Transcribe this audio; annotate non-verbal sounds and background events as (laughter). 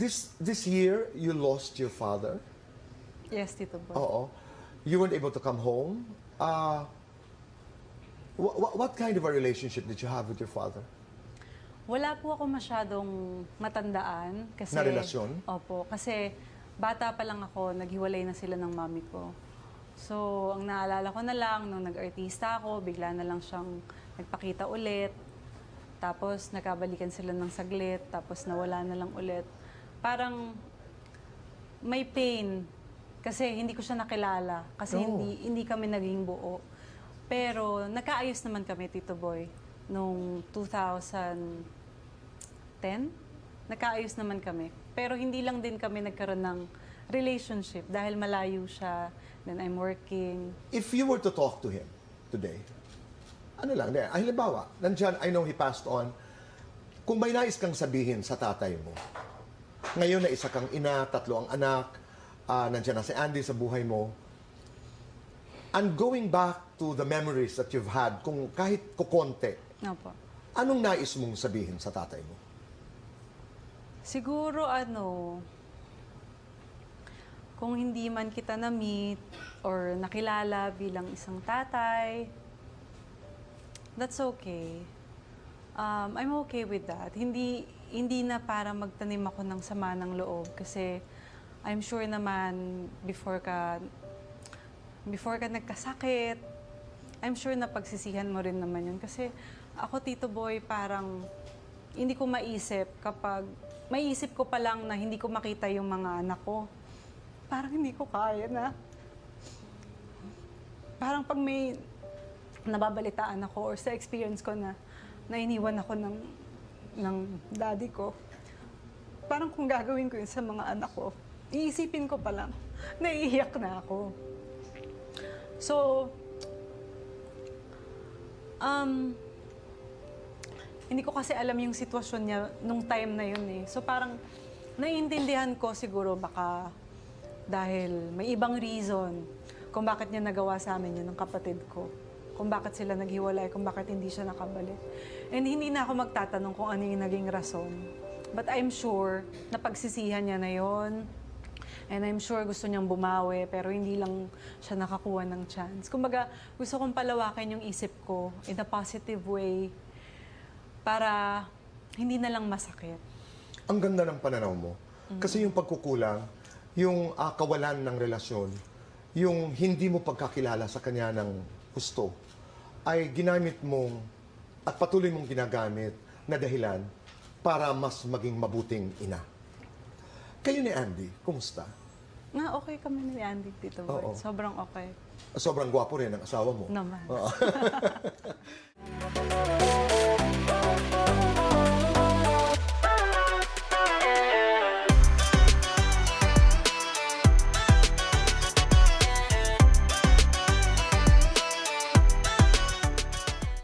This this year, you lost your father. Yes, Tito Boy. Oo. You weren't able to come home. Uh, what, what kind of a relationship did you have with your father? Wala po ako masyadong matandaan. Kasi, Na relasyon? Opo. Kasi bata pa lang ako, naghiwalay na sila ng mami ko. So, ang naalala ko na lang, nung nag-artista ako, bigla na lang siyang nagpakita ulit. Tapos, nagkabalikan sila ng saglit. Tapos, nawala na lang ulit. Parang may pain. Kasi hindi ko siya nakilala. Kasi Oh. hindi, hindi kami naging buo. Pero, nagkaayos naman kami, Tito Boy, nung 2010. Nagkaayos naman kami. Pero hindi lang din kami nagkaroon ng relationship dahil malayo siya. Then I'm working. If you were to talk to him today, ano lang, ay, halimbawa, nandyan, I know he passed on, kung may nais kang sabihin sa tatay mo, ngayon na isa kang ina, tatlo ang anak, ah, nandyan na si Andy sa buhay mo, and going back to the memories that you've had, kung kahit kukonte, Opo. anong nais mong sabihin sa tatay mo? Siguro ano, kung hindi man kita na-meet or nakilala bilang isang tatay, that's okay. Um, I'm okay with that. Hindi hindi na para magtanim ako ng sama ng loob kasi I'm sure naman before ka before ka nagkasakit, I'm sure na pagsisihan mo rin naman yun. Kasi ako, Tito Boy, parang hindi ko maisip kapag, maisip ko pa lang na hindi ko makita yung mga anak ko. Parang hindi ko kaya na. Parang pag may nababalitaan ako or sa experience ko na nainiwan ako ng, ng daddy ko, parang kung gagawin ko yun sa mga anak ko, iisipin ko pa lang, naiiyak na ako. So, um, hindi ko kasi alam yung sitwasyon niya nung time na yun eh. So parang naiintindihan ko siguro baka dahil may ibang reason kung bakit niya nagawa sa amin yun ng kapatid ko. Kung bakit sila naghiwalay, kung bakit hindi siya nakabalik. And hindi na ako magtatanong kung ano yung naging rason. But I'm sure na pagsisihan niya na yon And I'm sure gusto niyang bumawi, pero hindi lang siya nakakuha ng chance. Kumbaga, gusto kong palawakin yung isip ko in a positive way para hindi na lang masakit. Ang ganda ng pananaw mo. Kasi yung pagkukulang, yung ah, kawalan ng relasyon, yung hindi mo pagkakilala sa kanya ng gusto, ay ginamit mong at patuloy mong ginagamit na dahilan para mas maging mabuting ina. Kayo ni Andy, kumusta? Na okay kami ni Andy dito, Oo. Sobrang okay. Sobrang gwapo rin ang asawa mo. Naman. Oo. (laughs)